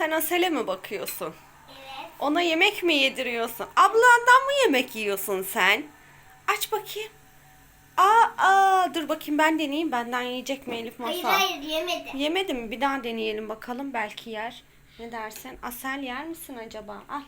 Sen Asel'e mi bakıyorsun? Evet. Ona yemek mi yediriyorsun? Ablandan mı yemek yiyorsun sen? Aç bakayım. Aa, aa, dur bakayım ben deneyeyim. Benden yiyecek mi Elif Hayır Masal? hayır yemedi. Yemedi mi? Bir daha deneyelim bakalım. Belki yer. Ne dersin? Asel yer misin acaba? Al.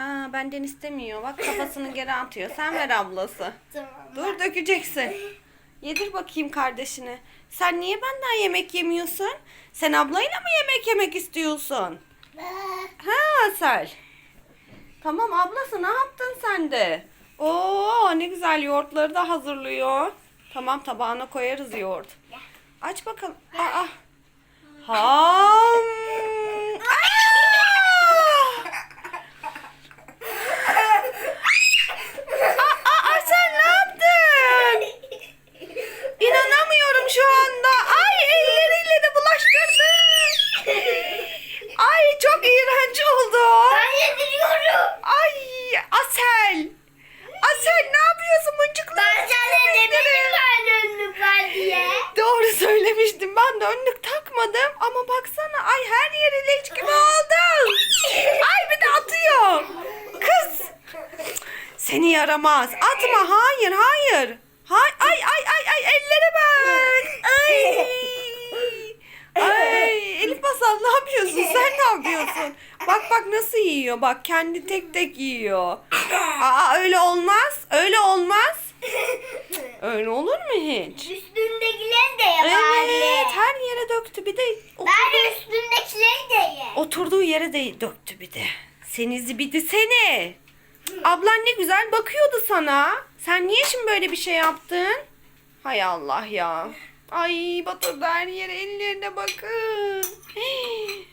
Aa, benden istemiyor. Bak kafasını geri atıyor. Sen ver ablası. Tamam. Dur dökeceksin. Yedir bakayım kardeşine. Sen niye benden yemek yemiyorsun? Sen ablayla mı yemek yemek istiyorsun? Ha Asel. Tamam ablası ne yaptın sen de? Oo ne güzel yoğurtları da hazırlıyor. Tamam tabağına koyarız yoğurt. Aç bakalım. Aa. Ham. Aa! Aa, Asel ne yaptın? İnanamıyorum şu anda. Ay elleriyle de bulaştırdı. Ay çok iğrenç oldu. Ben yediriyorum. Ay Asel. Asel ne yapıyorsun mıncıklar? Ben sana demedim ben önlük var diye. Doğru söylemiştim. Ben de önlük takmadım. Ama baksana ay her yeri leş gibi oldu. Ay bir de atıyor. Kız. Seni yaramaz. Atma. Hayır hayır. Hay ay ay ay ay ellere bak. Ay. Ay Elif Masal ne yapıyorsun? Sen ne yapıyorsun? Bak bak nasıl yiyor. Bak kendi tek tek yiyor. Aa öyle olmaz. Öyle olmaz. Öyle olur mu hiç? Üstündekileri de ye bari. Evet, her yere döktü. Bir de oturdu- Ben üstündekileri de ye. oturduğu yere de döktü bir de. Seni zibidi seni. Ablan ne güzel bakıyordu sana. Sen niye şimdi böyle bir şey yaptın? Hay Allah ya. Ay batırdı her yere ellerine bakın. Hii.